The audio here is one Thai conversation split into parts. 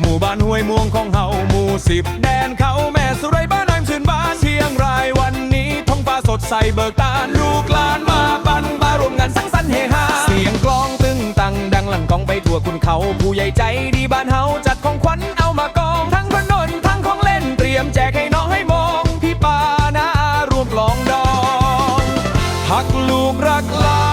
หมู่บ้านห้วยม่วงของเฮาหมู่สิบแดนเขาแม่สุไรบ้านนางชื่นบ้านเชียงรายวันนี้ท้องฟ้าสดใสเบิกตาลูกหลานมาปันมารวมงานสังสรรค์เฮฮาเสียงกลองตึงตังดังลั่นกองไปทั่วคุณเขาผู้ใหญ่ใจดีบ้านเฮาจัดของขวัญเอามากองทั้งถนนทั้งของเล่นเตรียมแจกให้น้องให้มองพี่ปานารวมกลองดองหักลูกรักลา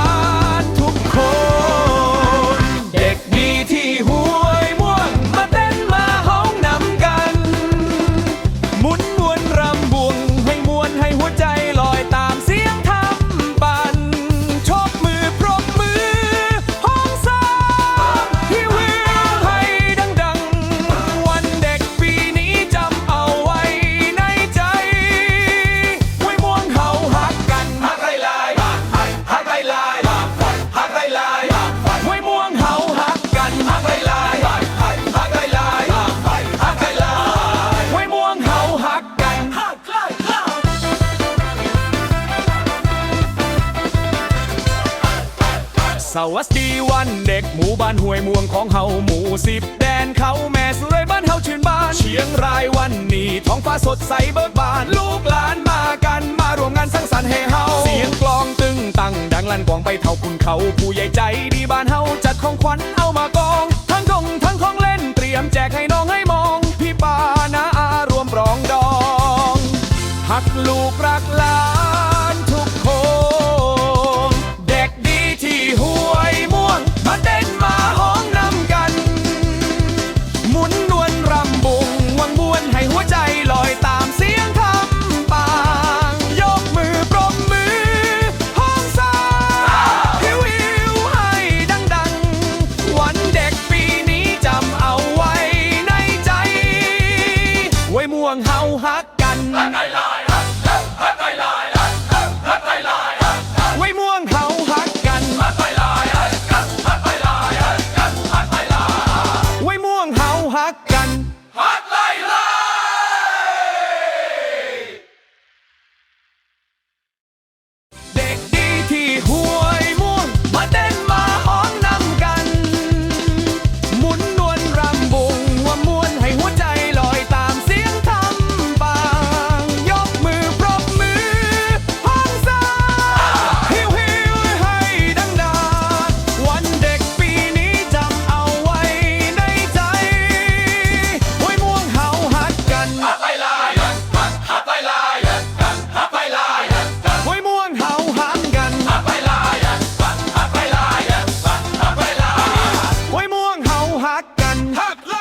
สวัสดีวันเด็กหมู่บ้านห้วยม่วงของเฮาหมู่สิบแดนเขาแม่สวยบ้านเฮาชื่นบ้าน เชียงรายวันนี้ท้องฟ้าสดใสเบิกบาน ลูกหลานมากันมารวมงานสังสรรค์ให้เฮาเสียงกลองตึงตังดังลั่นกวางไปเท่าคุณเขาผู้ใหญ่ใจดีบ้านเฮาจัดของขวัญเอามากอง ทั้งดงทั้งของเล่นเตรียมแจกให้น้องให้ ไว้ม่งเขาหักกัน ไว้ม่งเขาหักกัน Hot light, light. Hot